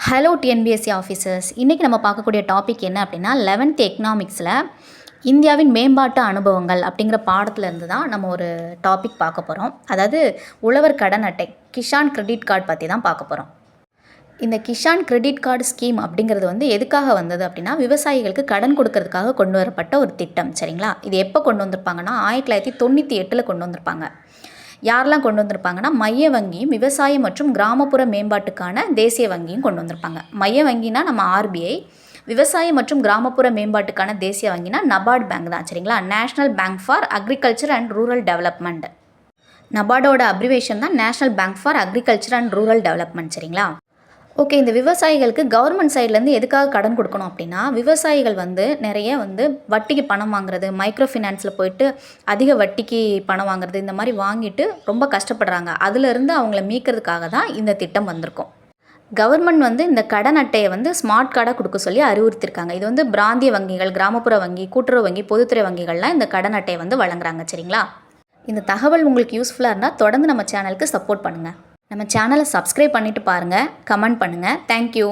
Hello TNPSC officers இன்றைக்கி நம்ம பார்க்கக்கூடிய டாபிக் என்ன அப்படின்னா லெவன்த் எக்கனாமிக்ஸில் இந்தியாவின் மேம்பாட்டு அனுபவங்கள் அப்படிங்கிற பாடத்துலேருந்து தான் நம்ம ஒரு டாபிக் பார்க்க போகிறோம் அதாவது உழவர் கடன் அட்டை கிஷான் கிரெடிட் கார்டு பற்றி தான் பார்க்க போகிறோம் இந்த கிஷான் கிரெடிட் கார்டு ஸ்கீம் அப்படிங்கிறது வந்து எதுக்காக வந்தது அப்படின்னா விவசாயிகளுக்கு கடன் கொடுக்கறதுக்காக கொண்டு வரப்பட்ட ஒரு திட்டம் சரிங்களா? இது எப்போ கொண்டு வந்திருப்பாங்கன்னா ஆயிரத்தி தொள்ளாயிரத்தி தொண்ணூற்றி எட்டில் கொண்டு வந்திருப்பாங்க. யாரெல்லாம் கொண்டு வந்திருப்பாங்கன்னா மைய வங்கியும் விவசாயம் மற்றும் கிராமப்புற மேம்பாட்டுக்கான தேசிய வங்கியும் கொண்டு வந்திருப்பாங்க. மைய வங்கினா நம்ம ஆர்பிஐ விவசாயம் மற்றும் கிராமப்புற மேம்பாட்டுக்கான தேசிய வங்கினா நபார்ட் பேங்க் தான் சரிங்களா? National bank for agriculture and rural development நபார்டோட abbreviation தான் national bank for agriculture and rural development சரிங்களா? ஓகே இந்த விவசாயிகளுக்கு கவர்மெண்ட் சைட்லேருந்து எதுக்காக கடன் கொடுக்கணும் அப்படின்னா விவசாயிகள் வந்து நிறைய வந்து வட்டிக்கு பணம் வாங்குறது மைக்ரோ ஃபினான்ஸில் போயிட்டு அதிக வட்டிக்கு பணம் வாங்குறது இந்த மாதிரி வாங்கிட்டு ரொம்ப கஷ்டப்படுறாங்க. அதுலேருந்து அவங்கள மீட்கிறதுக்காக தான் இந்த திட்டம் வந்திருக்கும். கவர்மெண்ட் வந்து இந்த கடன் அட்டையை வந்து ஸ்மார்ட் கார்டாக கொடுக்க சொல்லி அறிவுறுத்திருக்காங்க. இது வந்து பிராந்திய வங்கிகள் கிராமப்புற வங்கி கூட்டுறவு வங்கி பொதுத்துறை வங்கிகள்லாம் இந்த கடன் அட்டையை வந்து வழங்குறாங்க. சரிங்களா? இந்த தகவல் உங்களுக்கு யூஸ்ஃபுல்லாக இருந்தால் தொடர்ந்து நம்ம சேனலுக்கு சப்போர்ட் பண்ணுங்கள் நம்ம சேனலை சப்ஸ்கிரைப் பண்ணிட்டு பாருங்கள் கமெண்ட் பண்ணுங்கள் தேங்க்யூ